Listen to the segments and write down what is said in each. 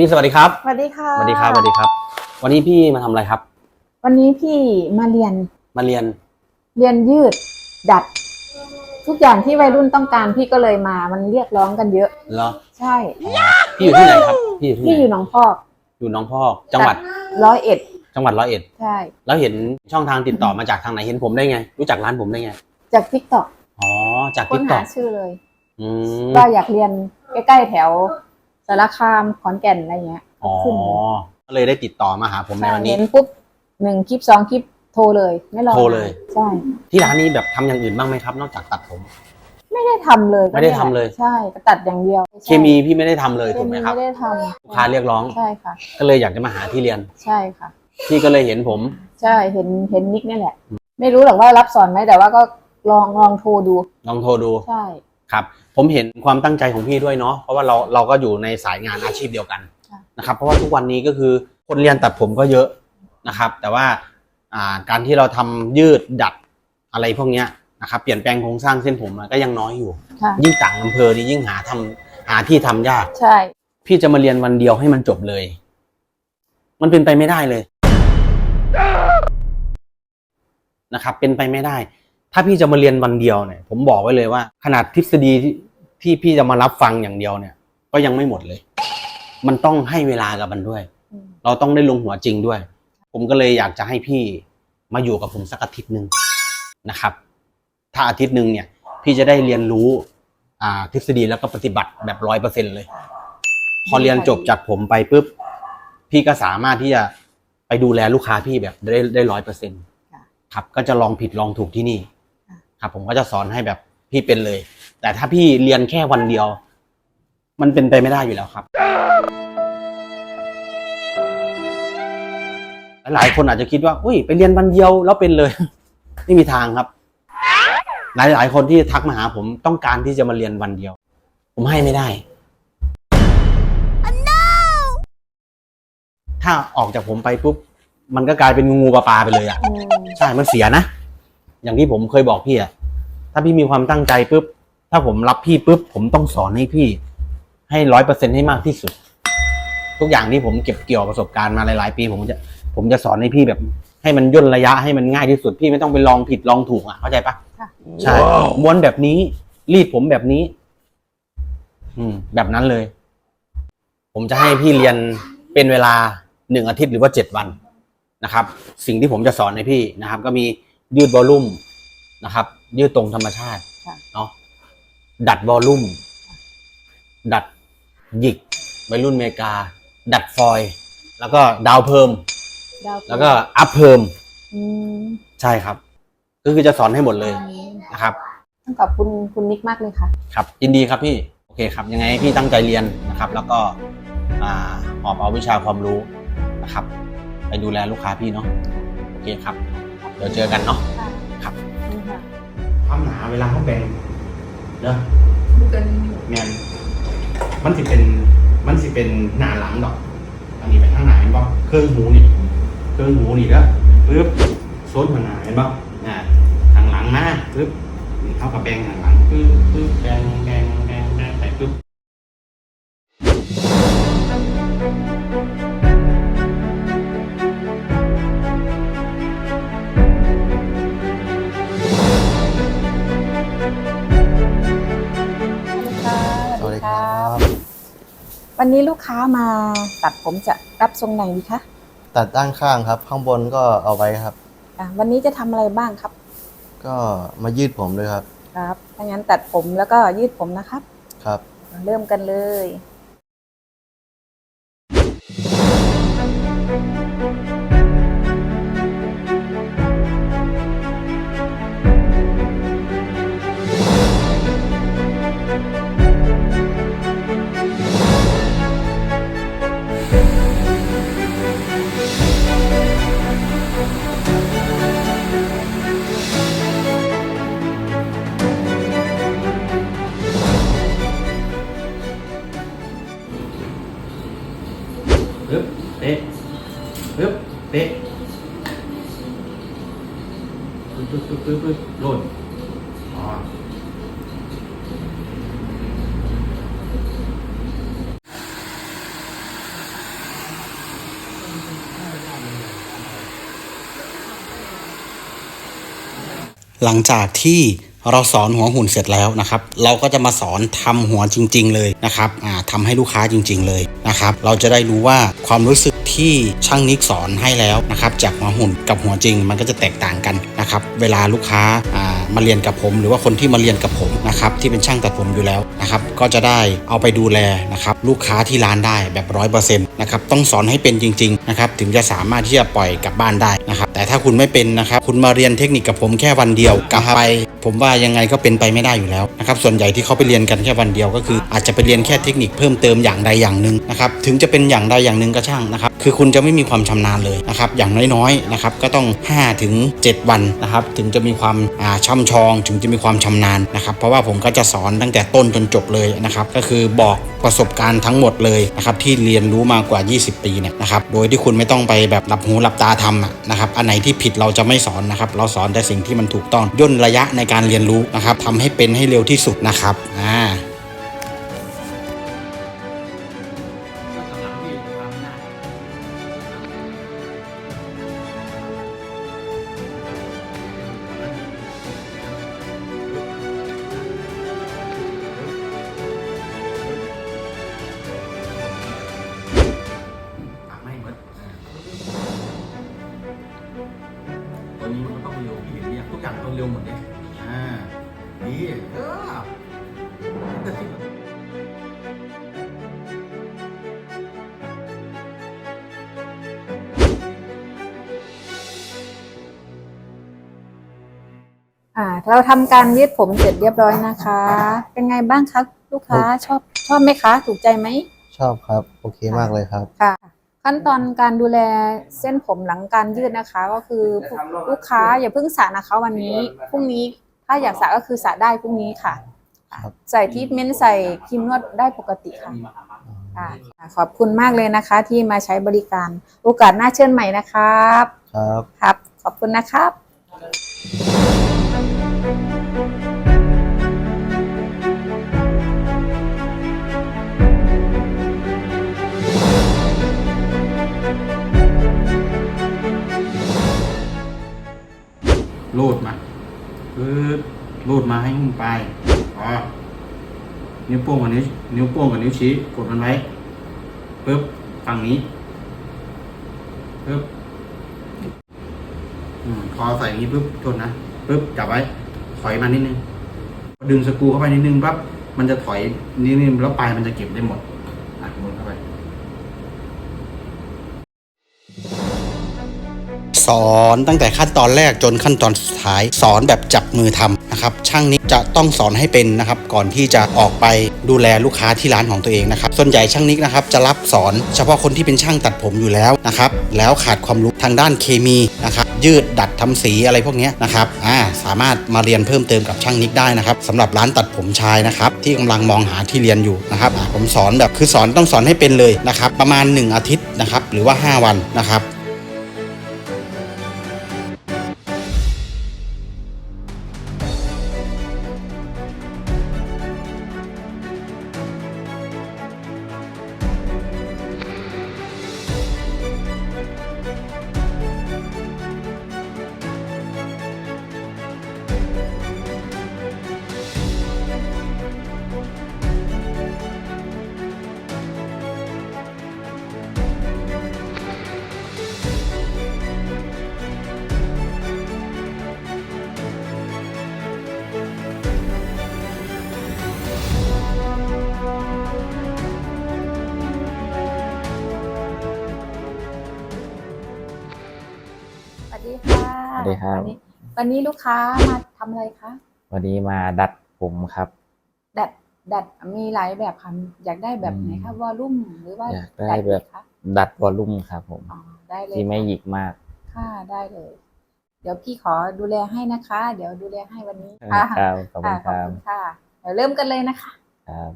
พี่สวัสดีครับสวัสดีค่ะสวัสดีครับสวัสดีครับ วันนี้พี่มาทำอะไรครับ วันนี้พี่มาเรียนมาเรียนเรียนยืด ดัด ทุกอย่างที่วัยรุ่นต้องการพี่ก็เลยมามันเรียกร้องกันเยอะ เหรอใช่ พี่อยู่ที่ไหนครับพี่อยู่ที่ไหพี่อยู่นหนองพอกอยู่หน้องพอกจังหวัดร้อยเอ็ดจังหวัดร้อยเอ็ดใช่ แล้วเห็นช่องทางติดต่อมาจากทางไหนเห็นผมได้ไง รู้จักร้านผมได้ไง จากทิกตอกอ๋อจากค้ทินกตอหากชื่อเลย อืมว่าอยากเรียนใกล้ๆแถว สารคามขอนแก่นอะไรเงี้ยอ๋อขึ้นเลยก็เลยได้ติดต่อมาหาผมในใช่วันนี้เห็นปุ๊บหนึ่งคลิปสองคลิปโทรเลย ไม่รอโทรเลย ใช่ ที่ร้านนี้แบบทำอย่างอื่นบ้างไหมครับ นอกจากตัดผม ไม่ได้ทำเลย ไม่ได้ทำเลย ใช่ก็ตัดอย่างเดียว เคมีพี่ไม่ได้ทำเลยเคถูกไหมมีครับไม่ได้ทลูกค้าเรียกร้องำใช่ค่ะ ก็เลยอยากจะมาหาที่เรียนใช่ค่ะ พี่ก็เลยเห็นผม ใช่เห็นเห็นนิกนี่แหละ ไม่รู้หรอกว่ารับสอนไหมแต่ว่าก็ลองลองโทรดู ลองโทรดูใช่ ครับผมเห็นความตั้งใจของพี่ด้วยเนาะเพราะว่าเราเราก็อยู่ในสายงานอาชีพเดียวกันค่ะนะครับ เพราะว่าทุกวันนี้ก็คือคนเรียนตัดผมก็เยอะนะครับ แต่ว่าอ่าการที่เราทำยืดดัดอะไรพวกเนี้ยนะครับเปลี่ยนแปลงโครงสร้างเส้นผมอะก็ยังน้อยอยู่ค่ะยิ่งต่างอำเภอนี่ยิ่งหาทำหาที่ทำยากใช่ พี่จะมาเรียนวันเดียวให้มันจบเลย มันเป็นไปไม่ได้เลยนะครับ เป็นไปไม่ได้ ถ้าพี่จะมาเรียนวันเดียวเนี่ยผมบอกไว้เลยว่า ขนาดทฤษฎีที่ที่พี่จะมารับฟังอย่างเดียวเนี่ย ก็ยังไม่หมดเลย มันต้องให้เวลากับมันด้วยอืมเราต้องได้ลงหัวจริงด้วย ผมก็เลยอยากจะให้พี่มาอยู่กับผมสักอาทิตย์หนึ่งนะครับ ถ้าอาทิตย์หนึ่งเนี่ย พี่จะได้เรียนรู้อ่าทฤษฎีแล้วก็ปฏิบัติแบบร้อยเปอร์เซ็นเลย พอเรียนจบจากผมไปปุ๊บพี่ก็สามารถที่จะไปดูแลลูกค้าพี่แบบได้ได้ร้อยเปอร์เซ็นครับ ก็จะลองผิดลองถูกที่นี่ ครับผมก็จะสอนให้แบบพี่เป็นเลย แต่ถ้าพี่เรียนแค่วันเดียว มันเป็นไปไม่ได้อยู่แล้วครับ หลายๆคนอาจจะคิดว่าอุ้ยไปเรียนวันเดียวแล้วเป็นเลย ไม่มีทางครับ หลายๆคนที่ทักมาหาผมต้องการที่จะมาเรียนวันเดียว ผมให้ไม่ได้ถ้าออกจากผมไปปุ๊บมันก็กลายเป็นงูปลาปลาไปเลยอะอืมใช่มันเสียนะ อย่างที่ผมเคยบอกพี่อะถ้าพี่มีความตั้งใจปุ๊บ ถ้าผมรับพี่ปุ๊บ ผมต้องสอนให้พี่ ให้ร้อยเปอร์เซ็นให้มากที่สุด ทุกอย่างที่ผมเก็บเกี่ยวประสบการณ์มาหลายๆ ปี ผมจะ ผมจะสอนให้พี่แบบ ให้มันย่นระยะให้มันง่ายที่สุด พี่ไม่ต้องไปลองผิดลองถูกอะเข้าใจปะค่ะใช่ม้วนแบบนี้ รีดผมแบบนี้ อืม แบบนั้นเลย ผมจะให้พี่เรียนเป็นเวลาหนึ่งอาทิตย์หรือว่าเจ็ดวันนะครับ สิ่งที่ผมจะสอนให้พี่นะครับ ก็มี ยืดวอลลุ่มนะครับ ยืดตรงธรรมชาติค่ะเนาะดัดวอลลุ่ม ดัดหยิกวัยรุ่นอเมริกา ดัดฟอยล์แล้วก็ดาวเพิ่มดาวแล้วก็อัพเพิ่มอืมใช่ครับ ก็คือจะสอนให้หมดเลยนะครับต้องขอบคุณคุณนิกมากเลยค่ะ ครับยินดีครับพี่โอเคครับ ยังไงให้พี่ตั้งใจเรียนนะครับ แล้วก็อ่าหอบเอาวิชาความรู้นะครับ ไปดูแลลูกค้าพี่เนาะโอเคครับเดี๋ยวเจอกันเนาะค่ะครับนี่ค่ะความหนาเวลาเขาแบ่งเด้อดูกันแมนมันสิเป็นมันสิเป็นหนาหลังดอก อันนี้เป็นข้างหน้าเห็นป่ะเครื่องหูนี่เครื่องหูนี่เด้อปึ๊บโซนข้างหน้าเห็นป่ะอ่าข้างหลังมาปึ๊บนี่เขากับแบ่งข้างหลังปึ๊บปึ๊บแบ่งแบ่ง นนี้ลูกค้ามาตัดผมจะรับทรงไหนดีคะตัดด้านข้างครับ ข้างบนก็เอาไว้ครับ อะวันนี้จะทำอะไรบ้างครับก็มายืดผมเลยครับครับถ้างั้นตัดผมแล้วก็ยืดผมนะครับครับ เริ่มกันเลย หลังจากที่เราสอนหัวหุ่นเสร็จแล้วนะครับ เราก็จะมาสอนทำหัวจริง ๆ เลยนะครับอ่าทำให้ลูกค้าจริง ๆ เลยนะครับ เราจะได้รู้ว่าความรู้สึกที่ช่างนิกสอนให้แล้วนะครับ จากหัวหุ่นกับหัวจริงมันก็จะแตกต่างกันนะครับ เวลาลูกค้าอ่า มาเรียนกับผม หรือว่าคนที่มาเรียนกับผมนะครับที่เป็นช่างตัดผมอยู่แล้วนะครับก็จะได้เอาไปดูแลนะครับลูกค้าที่ร้านได้แบบร้อยเปอร์เซ็นต์นะครับต้องสอนให้เป็นจริงๆนะครับถึงจะสามารถที่จะปล่อยกลับบ้านได้นะครับแต่ถ้าคุณไม่เป็นนะครับคุณมาเรียนเทคนิคกับผมแค่วันเดียวกลับไป ผมว่ายังไงก็เป็นไปไม่ได้อยู่แล้วนะครับส่วนใหญ่ที่เขาไปเรียนกันแค่วันเดียวก็คือ อาจจะไปเรียนแค่เทคนิคเพิ่มเติมอย่างใดอย่างหนึ่งนะครับถึงจะเป็นอย่างใดอย่างหนึ่งก็ช่างนะครับคือคุณจะไม่มีความชำนาญเลยนะครับอย่างน้อยๆนะครับก็ต้อง5ถึง7วันนะครับถึงจะมีความอ่าช่ำชองถึงจะมีความชำนาญนะครับ เพราะว่าผมก็จะสอนตั้งแต่ต้นจนจบเลยนะครับ ก็คือบอกประสบการณ์ทั้งหมดเลยนะครับที่เรียนรู้มากว่า 20 ปีเนี่ยนะครับ โดยที่คุณไม่ต้องไปแบบหลับหูหลับตาทำอะนะครับ อันไหนที่ผิดเราจะไม่สอนนะครับ เราสอนแต่สิ่งที่มันถูกต้องย่นระยะในการเรียนรู้นะครับทำให้เป็นให้เร็วที่สุดนะครับ อ่า เราทำการยืดผมเสร็จเรียบร้อยนะคะ เป็นไงบ้างคะลูกค้าชอบชอบไหมคะ ถูกใจไหมชอบครับ โอเคมากเลยครับ ค่ะ ขั้นตอนการดูแลเส้นผมหลังการยืดนะคะ ก็คือลูกค้าอย่าเพิ่งสระนะคะ วันนี้พรุ่งนี้ถ้าอยากสระก็คือสระได้พรุ่งนี้ค่ะครับใส่ทรีทเมนต์ใส่ครีมนวดได้ปกติค่ะค่ะค่ะขอบคุณมากเลยนะคะ ที่มาใช้บริการโอกาสหน้าเชิญใหม่นะครับ ครับ ครับ ขอบคุณนะครับ รูดมาปึ๊บรูดมาให้หุ้มปอ๋อนิ้วโป้งกับนิ้วนิ้วโป้งกับนิ้วชี้กดมันไว้ปึ๊บฝั่งนี้ปึ๊บอพอใส่อย่างนี้ปึ๊บทษนะปึ๊บจับไว้ ถอยมานิดนึงดึงสกูเข้าไปนิดนึงปั๊บมันจะถอยนิดนึงแล้วปลายมันจะเก็บได้หมด สอนตั้งแต่ขั้นตอนแรกจนขั้นตอนสุดท้ายสอนแบบจับมือทำนะครับช่างนิกจะต้องสอนให้เป็นนะครับก่อนที่จะออกไปดูแลลูกค้าที่ร้านของตัวเองนะครับส่วนใหญ่ช่างนิกนะครับจะรับสอนเฉพาะคนที่เป็นช่างตัดผมอยู่แล้วนะครับแล้วขาดความรู้ทางด้านเคมีนะครับยืดดัดทำสีอะไรพวกนี้นะครับอ่าสามารถมาเรียนเพิ่มเติมกับช่างนิกได้นะครับสำหรับร้านตัดผมชายนะครับที่กำลังมองหาที่เรียนอยู่นะครับผมสอนแบบคือสอนต้องสอนให้เป็นเลยนะครับประมาณ 1 อาทิตย์นะครับหรือว่า 5 วันนะครับ วันนี้วันนี้ลูกค้ามาทำอะไรคะ วันนี้มาดัดผมครับ ดัด ดัด มีหลายแบบค่ะอยากได้แบบไหนคะอืมวอลลุ่มหรือว่าอยากได้แบบไหนคะดัดวอลลุ่มครับผม อ๋อ ได้เลยที่ไม่หยิกมาก ค่ะ ได้เลย เดี๋ยวพี่ขอดูแลให้นะคะ เดี๋ยวดูแลให้วันนี้คค่ะรับขอบคุณค่ะขอบครับคุณค่ะ เดี๋ยวเริ่มกันเลยนะคะ ครับ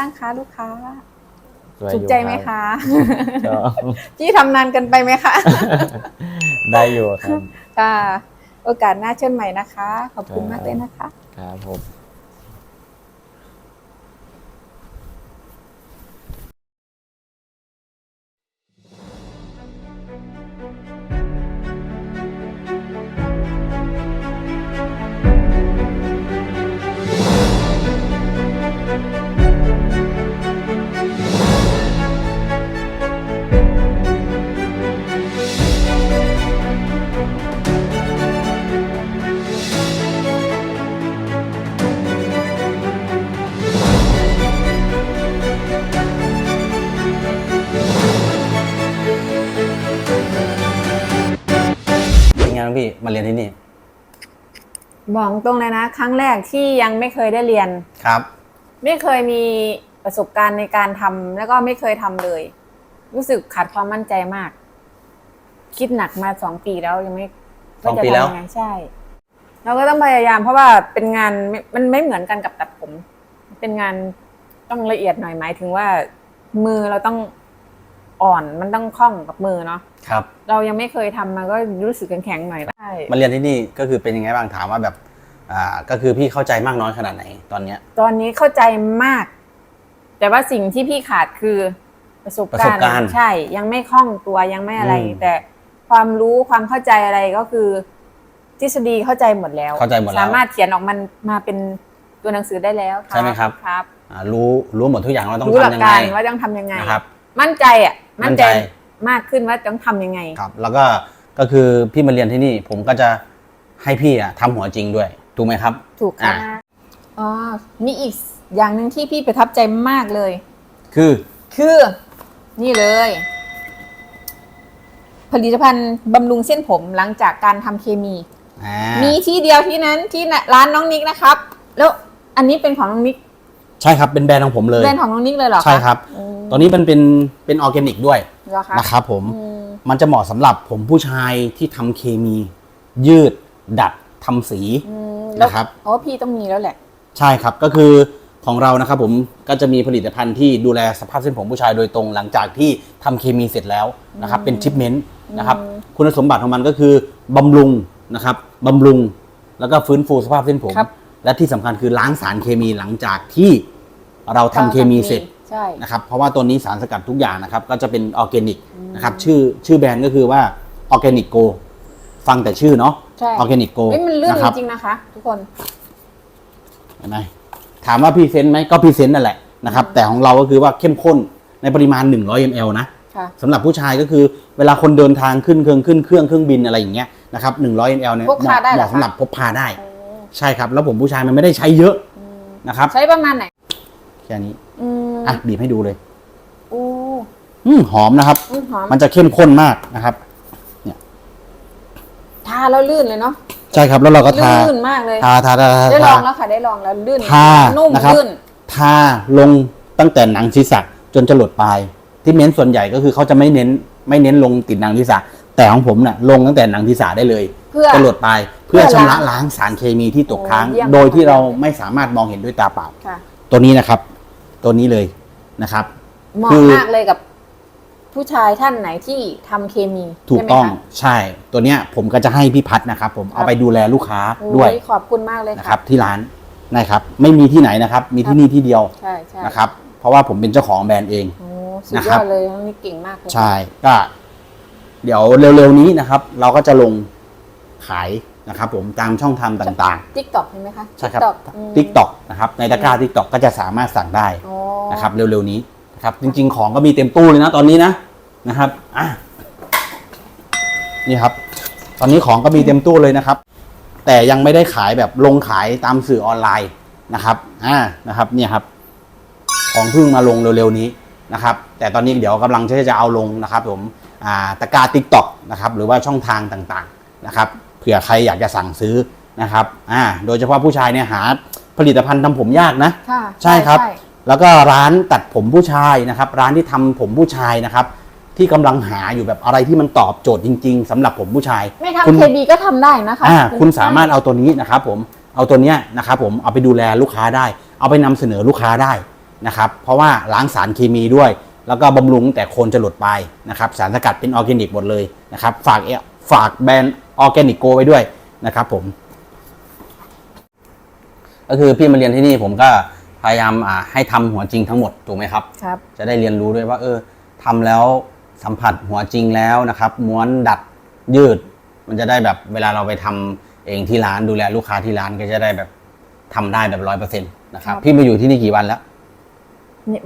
บ้างคะลูกค้าสวยถูอกยู่ใจไหมรับคะก็พี่ทำนานเกันไปไหมคะ ได้อยู่ครับ ค่ะ โอกาสหน้าเชิญใหม่นะคะ ขอบคุณครับมากเลยนะคะ ครับผม บอกตรงเลยนะ ครั้งแรกที่ยังไม่เคยได้เรียน ครับ ไม่เคยมีประสบการณ์ในการทำแล้วก็ไม่เคยทำเลย รู้สึกขาดความมั่นใจมาก คิดหนักมาสองปีแล้วยังไม่สองปีแล้วาจะทำยัไงใช่ เราก็ต้องพยายามเพราะว่าเป็นงานไม่มันไม่เหมือนกันกับตัดผม เป็นงานต้องละเอียดหน่อยหมายถึงว่า มือเราต้อง อ่อนมันต้องคล่องกับมือเนาะครับ เรายังไม่เคยทำมันก็รู้สึกแข็งๆหน่อยใช่มาเรียนที่นี่ก็คือเป็นยังไงบ้างถามว่าแบบอ่าก็คือพี่เข้าใจมากน้อยขนาดไหนตอนเนี้ย ตอนนี้เข้าใจมาก แต่ว่าสิ่งที่พี่ขาดคือประสบประสบการณ์ใช่ ยังไม่คล่องตัวยังไม่อะไรอืมแต่ความรู้ความเข้าใจอะไรก็คือ ทฤษฎีเข้าใจหมดแล้วเข้าใจหมดแล้วสามารถเขียนออกมันมาเป็นตัวหนังสือได้แล้วใช่ไหมครับครับอ่ารู้รู้หมดทุกอย่างว่าต้องรู้หลัทำกยังไงการว่าต้องทำยังไงนะครับ มั่นใจอะมั่นใจมั่นใจ มากขึ้นว่าต้องทำยังไง ครับ แล้วก็ก็คือพี่มาเรียนที่นี่ ผมก็จะให้พี่อะทำหัวจริงด้วย ถูกไหมครับ ถูกค่ะอ่า อ๋อมีอีกอย่างหนึ่งที่พี่ประทับใจมากเลย คือคือ นี่เลย ผลิตภัณฑ์บำรุงเส้นผมหลังจากการทำเคมี อ่ามีที่เดียวที่นั้นที่ร้านน้องนิกนะครับ แล้วอันนี้เป็นของน้องนิก ใช่ครับเป็นแบรนด์ของผมเลยแบรนด์ของน้องนิกเลยเหรอคะใช่ครับอืมตอนนี้มันเป็นเป็นออร์แกนิกด้วยเหรอคะนะครับผมอืมมันจะเหมาะสำหรับผมผู้ชายที่ทำเคมี ยืด ดัดทำสี อืมแล้วนะครับ โอ้พี่ต้องมีแล้วแหละ ใช่ครับก็คือของเรานะครับผมก็จะมีผลิตภัณฑ์ที่ดูแลสภาพเส้นผมผู้ชายโดยตรงหลังจากที่ทำเคมีเสร็จแล้วนะครับเป็นชิปเมนต์นะครับอืม คุณสมบัติของมันก็คือบำรุงนะครับบำรุงแล้วก็ฟื้นฟูสภาพเส้นผม ครับ และที่สำคัญคือล้างสารเคมีหลังจากที่เราทำเคมีเสร็จใช่นะครับเพราะว่าตัวนี้สารสกัดทุกอย่างนะครับ ก็จะเป็นออร์แกนิกนะครับชื่อชื่อแบรนด์ก็คือว่าออร์แกนิกโกฟังแต่ชื่อเนาะใช่ออร์แกนิกโกเฮ้ยมันลื่นนะจครับริงๆนะคะ ทุกคนเห็นไหมถามว่าพรีเซนต์ไหมก็พรีเซนต์นั่นแหละนะครับ แต่ของเราก็คือว่าเข้มข้นในปริมาณ 100 ml นะค่ะสำหรับผู้ชายก็คือเวลาคนเดินทางขึ้นเครื่องขึ้นเครื่องเครื่องบินอะไรอย่างเงี้ยนะครับ100 ml เนี่ยพกพาได้เหเหรอมาะคะสำหรับพกพาได้โอ้ ใช่ครับ แล้วผมผู้ชายมันไม่ได้ใช้เยอะอืมนะครับ ใช้ประมาณไหน แค่นี้อืมอะบีบให้ดูเลยโอ้อืมหอมนะครับ อืมหอมมันจะเข้มข้นมากนะครับ ทาแล้วลื่นเลยเนาะใช่ครับ แล้วเราก็ทา ลื่นมากเลย ทาทาทาทาได้ลทา องแล้วค่ะได้ลองแล้วลื่นทานุ่มนะครับ ลื่นทาลงตั้งแต่หนังศีรษะจนจะหลดปลาย ที่เน้นส่วนใหญ่ก็คือเขาจะไม่เน้น ไม่เน้นลงติดหนังศีรษะ แต่ของผมน่ะลงตั้งแต่หนังศีรษะได้เลยเพื่อจะหลดปลายเพื่เพื่ออชำระล้างล้างสารเคมีที่ตกค้าง โอ้เยี่ยม โดยที่มากเราเลยไม่สามารถมองเห็นด้วยตาเปล่า ค่ะตัวนี้นะครับ ตัวนี้เลยนะครับ เหมาะคือ มากเลยกับผู้ชายท่านไหนที่ทำเคมีถูกใช่ไหมต้องคะ ใช่ใช่ตัวเนี้ยผมก็จะให้พี่พัดนะครับ ผมเอาไปดูแลลูกค้าโอ้ด้วยขอบคุณมากเลยนะคค่ะ รับที่ร้านนะครับ ไม่มีที่ไหนนะครับ มีที่นี่ที่เดียวใช่ใช่นะครับ เพราะว่าผมเป็นเจ้าของแบรนด์เอง โอ้สุดนะยครัอบ ดเลยน้องนี่เก่งมากเลย ใช่ก็ เดี๋ยวเร็วๆนี้นะครับ เราก็จะลงขายนะครับ ผมตามช่องทางต่างติ๊กต็อกใช่ไหมคะ ๆ ใช่ครับ TikTok อืม ทิกตอกนะครับ ในตะกร้าทิกตอกก็จะสามารถสั่งได้โอ้นะครับเร็วๆนี้นะครับ จริง ๆ ของก็มีเต็มตู้เลยนะตอนนี้นะนะครับอะนี่ครับ ตอนนี้ของก็มีเต็มตู้เลยนะครับ แต่ยังไม่ได้ขายแบบลงขายตามสื่อออนไลน์นะครับอ่านะครับ เนี่ยครับ ของเพิ่งมาลงเร็วๆนี้นะครับ แต่ตอนนี้เดี๋ยวกำลังที่จะเอาลงนะครับ ผมอ่า ตะกร้าทิกตอกนะครับหรือว่าช่องทางต่างๆนะครับเผื่อใครอยากจะสั่งซื้อนะครับอ่าโดยเฉพาะผู้ชายเนี่ยหาผลิตภัณฑ์ทำผมยากนะค่ะใช่ครับ แล้วก็ร้านตัดผมผู้ชายนะครับ ร้านที่ทำผมผู้ชายนะครับ ที่กำลังหาอยู่แบบอะไรที่มันตอบโจทย์จริง ๆสำหรับผมผู้ชายไม่คุณทำเคบีก็ทำได้นะคะอ่าคุณสามารถเอาตัวนี้นะครับผมเอาตัวเนี้ยนะครับผมเอาไปดูแลลูกค้าได้ เอาไปนำเสนอลูกค้าได้นะครับ เพราะว่าล้างสารเคมีด้วย แล้วก็บำรุงแต่โคนจะหลุดไปนะครับสารสกัดเป็นออร์แกนิกหมดเลยนะครับฝากเอฝากแบรนด์ออร์แกนิกโกไว้ด้วยนะครับผม ก็คือพี่มาเรียนที่นี่ผมก็พยายามอ่าให้ทำหัวจริงทั้งหมดถูกไหมครับครับ จะได้เรียนรู้ด้วยว่า เออทำแล้วสัมผัสหัวจริงแล้วนะครับ ม้วนดัดยืด มันจะได้แบบเวลาเราไปทำเองที่ร้านดูแลลูกค้าที่ร้านก็จะได้แบบทำได้แบบร้อยเปอร์เซ็นต์นะครับครับ พี่มาอยู่ที่นี่กี่วันแล้วนี่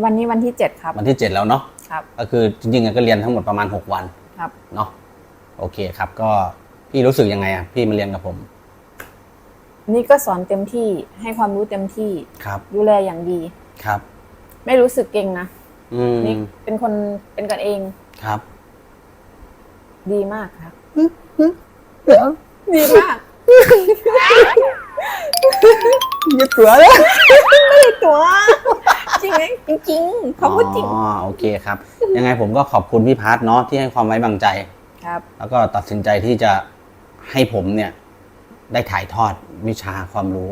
วันนี้วันที่เจ็ดครับ วันที่เจ็ดแล้วเนาะครับ ก็คือจริงๆก็เรียนทั้งหมดประมาณหกวันครับเนาะโอเคครับ ก็พี่รู้สึกยังไงอะพี่มาเรียนกับผม นี่ก็สอนเต็มที่ให้ความรู้เต็มที่ครับ ดูแลอย่างดีครับ ไม่รู้สึกเก่งนะอืมนี่เป็นคนเป็นกันเองครับ ดีมากครับดีมากยึดตัวเลยไม่ได้ตัว จริงไหมจริงๆเขาพูดจริง อ๋อโอเคครับ ยังไงผมก็ขอบคุณพี่พาร์ทเนาะที่ให้ความไว้วางใจ ครับ แล้วก็ตัดสินใจที่จะให้ผมเนี่ย ได้ถ่ายทอดวิชาความรู้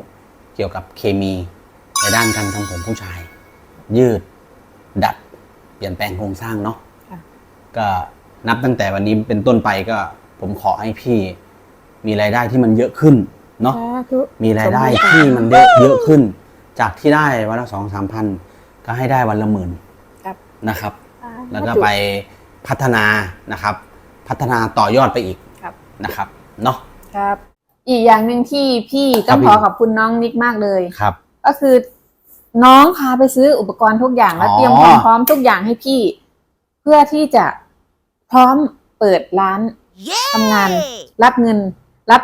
เกี่ยวกับเคมีในด้านการทำผมผู้ชาย ยืด ดัด เปลี่ยนแปลงโครงสร้างเนาะค่ะ ก็นับตั้งแต่วันนี้เป็นต้นไปก็ ผมขอให้พี่ มีรายได้ที่มันเยอะขึ้นเนาะมีรายได้ที่มันเยอะเยอะขึ้น จากที่ได้วันละสองสามพัน ก็ให้ได้วันละหมื่นครับนะครับ แล้วก็ไปพัฒนานะครับ พัฒนาต่อยอดไปอีกครับนะครับเนาะครับ อีกอย่างหนึ่งที่พี่ครัต้บองพี่ขอขอบคุณน้องนิกมากเลยครับ ก็คือน้องพาไปซื้ออุปกรณ์ทุกอย่างแล้วอ๋อเตรียมความพร้อมทุกอย่างให้พี่ เพื่อที่จะพร้อมเปิดร้านทำงาน รับเงิน รับ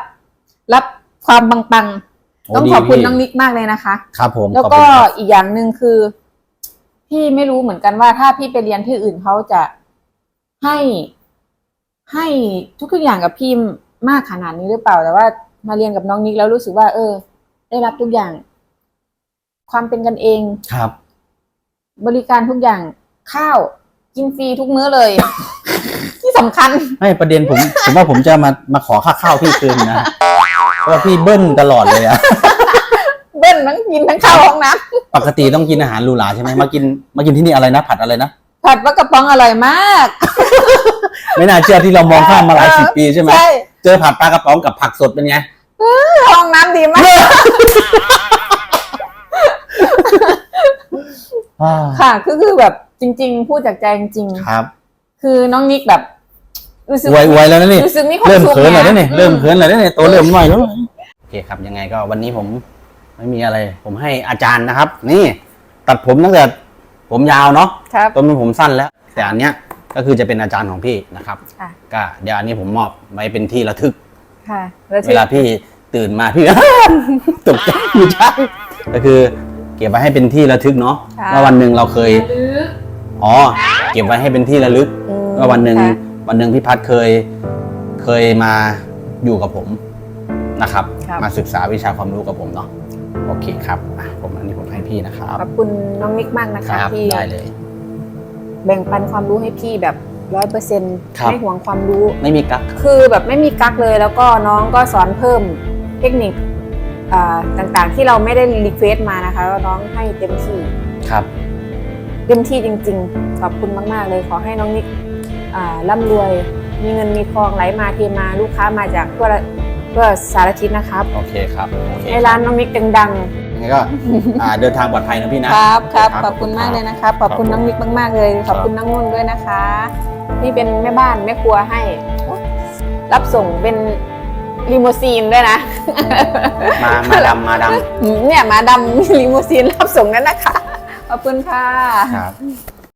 รับความปังปังๆโอ้ต้องดีขอบคุณพี่น้องนิกมากเลยนะคะ ครับผมแล้วขอบก็คุณครับอีกอย่างหนึ่งคือ พี่ไม่รู้เหมือนกันว่าถ้าพี่ไปเรียนที่อื่นเขาจะให้ให้ทุกๆอย่างกับพี่มากขนาดนี้หรือเปล่า แต่ว่ามาเรียนกับน้องนิกแล้วรู้สึกว่า เออ ได้รับทุกอย่าง ความเป็นกันเองครับ บริการทุกอย่างข้าว กินฟรีทุกมื้อเลย ที่สำคัญ ไม่ประเด็นผม ผมว่าผมจะมามาขอค่าข้าวพี่คืนนะเพราะว่าพี่เบิ้ลตลอดเลยอะ เบิ้ลทั้งกินทั้งข้าวห้องน้ปกติต้องกินอาหารหรูหราใช่ไหมมากินมากินที่นี่อะไรนะผัดอะไรนะำผัดปลากระป๋องอร่อยมากไม่น่าเชื่อที่เรามองข้ามมาหลายสิบปีใช่ไหมใช่เจอผัดปลากระป๋องกับผักสดเป็นไง ห้องน้ำดีมาก ค่ะก็คือแบบจริง ๆ พูดจากใจจริงๆ ครับคือน้องนิกแบบรู้สึกอวยอวยแล้วนะนี่ รู้สึกมีความเริ่มสุขเขินเลยนะะนี่เริ่มเขินเลยนะนี่ตัวเริ่มหน่อยแล้วโอเคครับยังไงก็วันนี้ผม ไม่มีอะไร ผมให้อาจารย์นะครับ นี่ตัดผมตั้งแต่ผมยาวเนาะครับต้นผมสั้นแล้ว แต่อันเนี้ยก็คือจะเป็นอาจารย์ของพี่นะครับ ค่ะก็เดี๋ยวอันนี้ผมมอบไว้เป็นที่ระทึก ค่ะแล้วเวที่ลาพี่ตื่นมาพี่ ตกใจไม่ใช่ก็คือ เก็บไว้ให้เป็นที่ระทึกเนาะว่าวันหนึ่งเราเคยอ๋อเก็บไว้ให้เป็นที่ระลึก อืมว่าวันหนึ่งค่ะวันหนึ่งพี่พัดเคยเคยมาอยู่กับผมนะครับ ครับ มาศึกษาวิชาความรู้กับผมเนาะ โอเคครับอะผมอันนี้ผมให้พี่นะครับขอบคุณน้องนิกมากนะคคะรับที่ได้เลย แบ่งปันความรู้ให้พี่แบบร้อยเปอร์เซ็นต์ครับ ไม่ห่วงความรู้ ไม่มีกั๊กคือแบบไม่มีกักเลยแล้วก็น้องก็สอนเพิ่มเทคนิคอ่าต่างๆ ที่เราไม่ได้รีเควสต์มานะคะแล้วน้องให้เต็มที่ครับ เต็มที่จริง ๆ ขอบคุณมาก ๆ เลยขอให้น้องนิกอ่าร่ำรวย มีเงินมีทองไหลมาเทมาลูกค้ามาจากทั่ว ละทั่วสารทิศนะครับ โอเคครับโอเคให้ร้านน้องนิกดังยังไงก็อ่าเดินทางปลอดภัยนะพี่ๆนะครับครับครับขอบคุณมากเลยนะครับ ขอบคุณน้องนิกมากๆเลย ขอบคุณน้องนุ่นด้วยนะคะที่เป็นแม่บ้านแม่ครัวให้ รับส่งเป็นลิมูซีนด้วยนะ มามาดำมาดเนี่ยมาดำลิมูซีนรับส่งนั่นนะคะ ขอบคุณค่ะำครับ